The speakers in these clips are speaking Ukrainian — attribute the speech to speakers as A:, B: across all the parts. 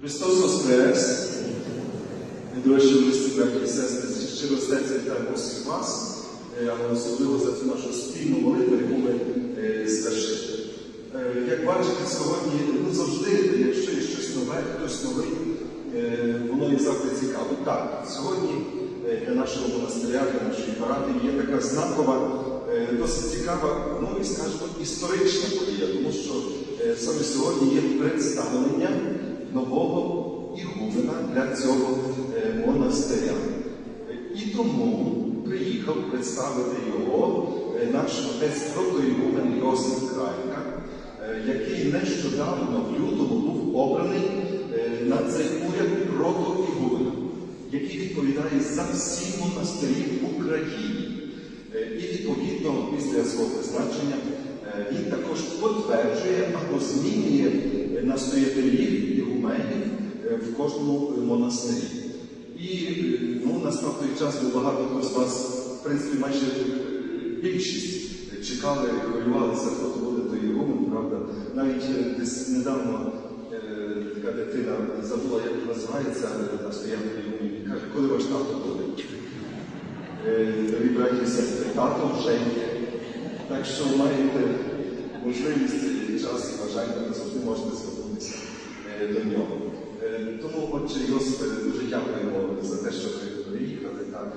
A: Христос Воскрес! Найдорожчі близькі браті і сестри, зі щиро серця вітаємо всіх вас, е, але особливо за цю нашу спільну молитву, яку ми е, звершили. Е, Як бачите, сьогодні ну, завжди, якщо є щось нове, хтось новий, воно є завжди цікаво. Так, сьогодні для нашого монастиря, для нашої парафії є така знакова, досить цікава, ну і скажімо, історична подія, тому що саме сьогодні є представлення нового ігумена для цього е, монастиря. І тому приїхав представити його е, наш отець протоігумен Йосиф Крайка, е, який нещодавно в лютому був обраний е, на цей уряд протоігумена, який відповідає за всі монастирі в Україні. Е, І відповідно після свого призначення е, він також потверджує або змінює е, настоятелів ігуменів е, в кожному е, монастирі. І е, ну, настав час, бо багато хто з вас, в принципі, майже більшість чекали, хвилювалися, хто то буде той ігумен, правда. Навіть десь недавно така дитина забула, як називається е, настоятель ігумен, каже, коли ваш тато буде. Дорогі браті і сестри, тато вже є. Так що маєте можливість час і бажання, завжди можете е, до нього. Е, Тому, отче Йосипе, дуже дякуємо за те, що ви приїхали. Так,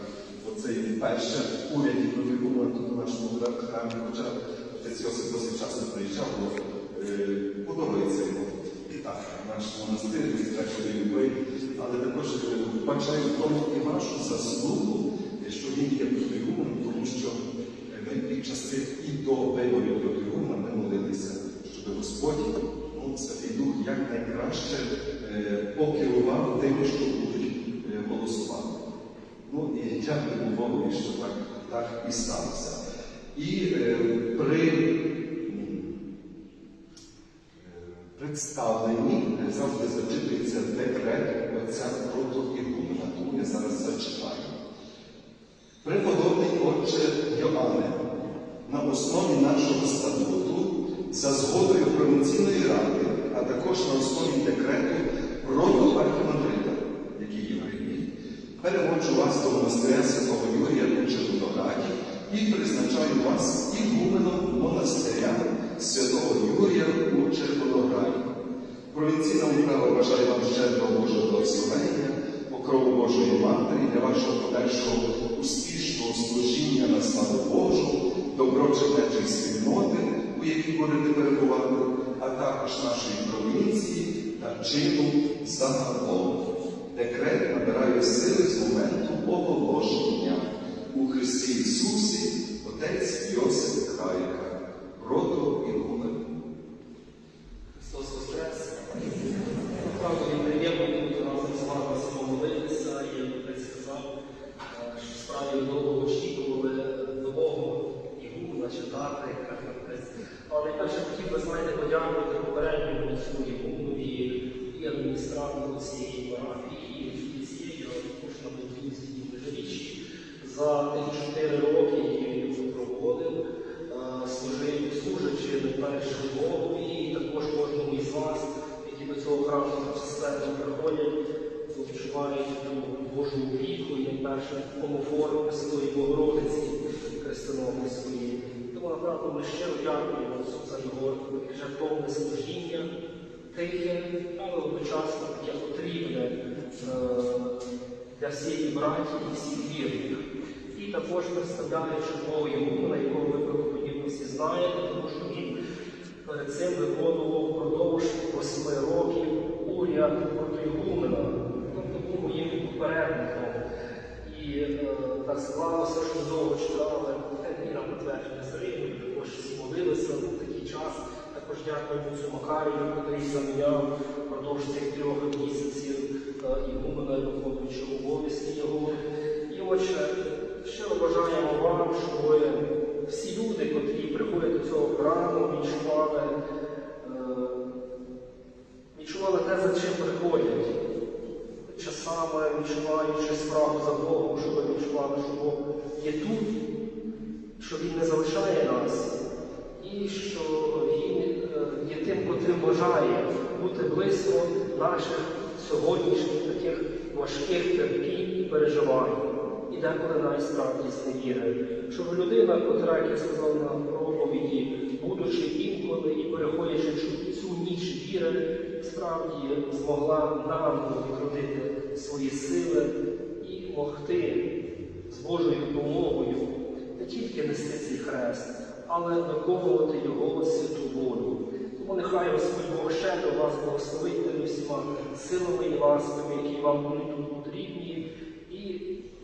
A: оце є перше в уряді прибули тут у нашому храмі, хоча отець Йосип досить часто приїжджав, бо е, подобається йому. Так, наш монастир, він деколи любий, але також е, вбачаю в тому і вашу заслугу, е, що він є протигумом, тому що е, ми під часи і до виборів протигума ми молилися, щоб Господь, Дух, якнайкраще е, тим, що будуть е, голосувати. Ну і дякуємо Богу, що так, так і сталося. І е, при представленні завжди зачитується декрет отця протоігумена, тому я зараз зачитаю. Преподобний отче Йоанне, на основі нашого статуту, за згодою провінційної ради, а також на основі декрету протоархімандрита, який є в Римі, переводжу вас до монастиря Святого Юрія у Червонограді і призначаю вас ігуменом монастиря Святого Юрія у Червонограді. Провінційна управа бажає вам щедрого Божого благословення, покрову Божої Матері для вашого подальшого успішного служіння на славу Божу, доброчинечої спільноти, у якій будете перебувати, а також нашої провінції та чину загалом. Декрет набирає сили з моменту оголошення у Христі Ісусі, Отець Йосип Крайка, рото Ігумен.
B: Христос Воскрес. Правда, мені приємно тут разом з вами помолитися, і як отець сказав, е, що справді довго очікували нового ігуна читати. Але найперше хотів би, знаєте, подякувати попередньому отцю ігунові і адміністратору цієї парафії, і цієї, а також на будівництві межиріччі за ті чотири роки, які він проводив, служив, служачи найперше Богові, і також кожному із вас, які до цього храму численно приходять, відчувають Божу опіку і найперше комфорт Пресвятої Богородиці Христиномської. Тому направду ми щиро дякуємо за його жертовне служіння, тихе, але одночасно таке потрібне е, для всієї браті і всіх вірних. І також представляючи мову Ігумена, якого ви правдоподібно всі знаєте, тому що він перед цим виконував впродовж восьми років уряд проти Ігумена, тобто був моїм попередником. І е, так склалося, що довго чекали і на підтвердження Сарину, також всі молилися в такий час. Також дякуємо цю Макарію, який заміняв впродовж цих трьох місяців е, ігумена, виконуючи обов'язки його. І отже, щиро бажаємо вам, щоб ви всі люди, котрі приходять до цього храму, відчували, е, відчували те, за чим приходять часами відчуваючи справу за Богом, щоб ви відчували, що Бог є тут, що Він не залишає нас, і що Він бажає бути близько наших сьогоднішніх таких важких терпінь і переживань. І деколи навіть справді зневіри. Щоб людина, котра, як я сказав на проповіді, будучи інколи і переходячи цю ніч віри, справді змогла нам відродити свої сили і могти з Божою допомогою не тільки нести цей хрест, але виконувати його святу волю. Тому нехай Господь Бог до вас благословить всіма силами і ласками, які вам будуть потрібні, і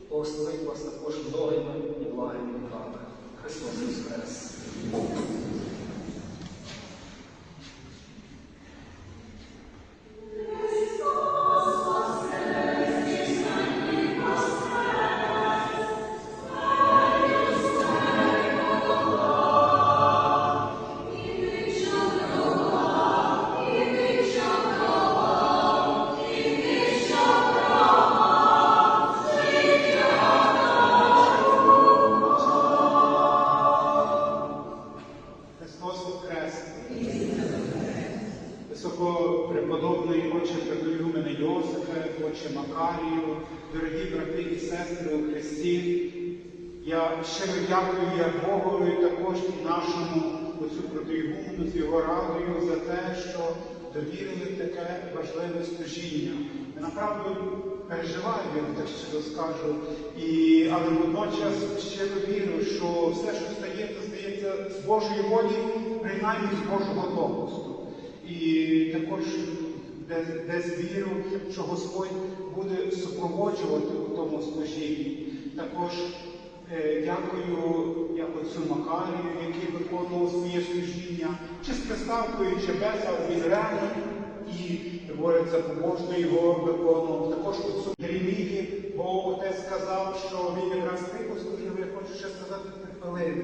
B: благословить вас також многими і благими руками. Христос Воскрес!
C: Отче Придоюмене Йосифе, Отче Макарію, дорогі брати і сестри у Христі, я щиро дякую як Богові також і нашому оцю протоігумену з його радою за те, що довірили таке важливе служіння. Я направду переживаю, я так щиро скажу, і, але водночас щиро вірю, що все, що стається, стається з Божої волі, принаймні з Божого допусту. І також десь, десь вірю, що Господь буде супроводжувати у тому служінні. Також е, дякую як отцю Макарію, який виконував своє служіння, чи з приставкою, чи без, але він реально і говориться побожно його виконував. Також отцю Єремії, бо отець сказав, що він якраз тихо служив, я хочу ще сказати хвилину.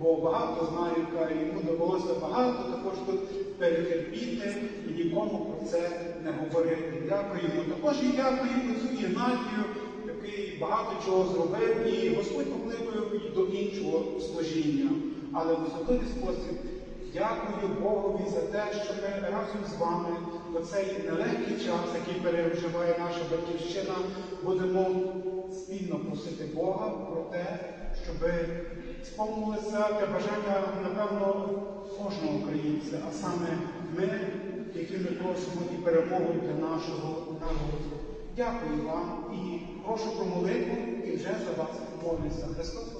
C: Бо багато знаю, яка йому довелося багато також тут перетерпіти і нікому про це не говорити. Дякую йому. Також і дякую отцю Єнатію, який багато чого зробив, і Господь покликав до іншого служіння. Але в особливий спосіб дякую Богові за те, що ми разом з вами в цей нелегкий час, який переживає наша батьківщина, будемо спільно просити Бога про те, щоб сповнилося те бажання, напевно, кожного українця, а саме ми, які ми просимо і перемогу для нашого народу. Дякую вам і прошу про молитву і вже за вас молюся. Христос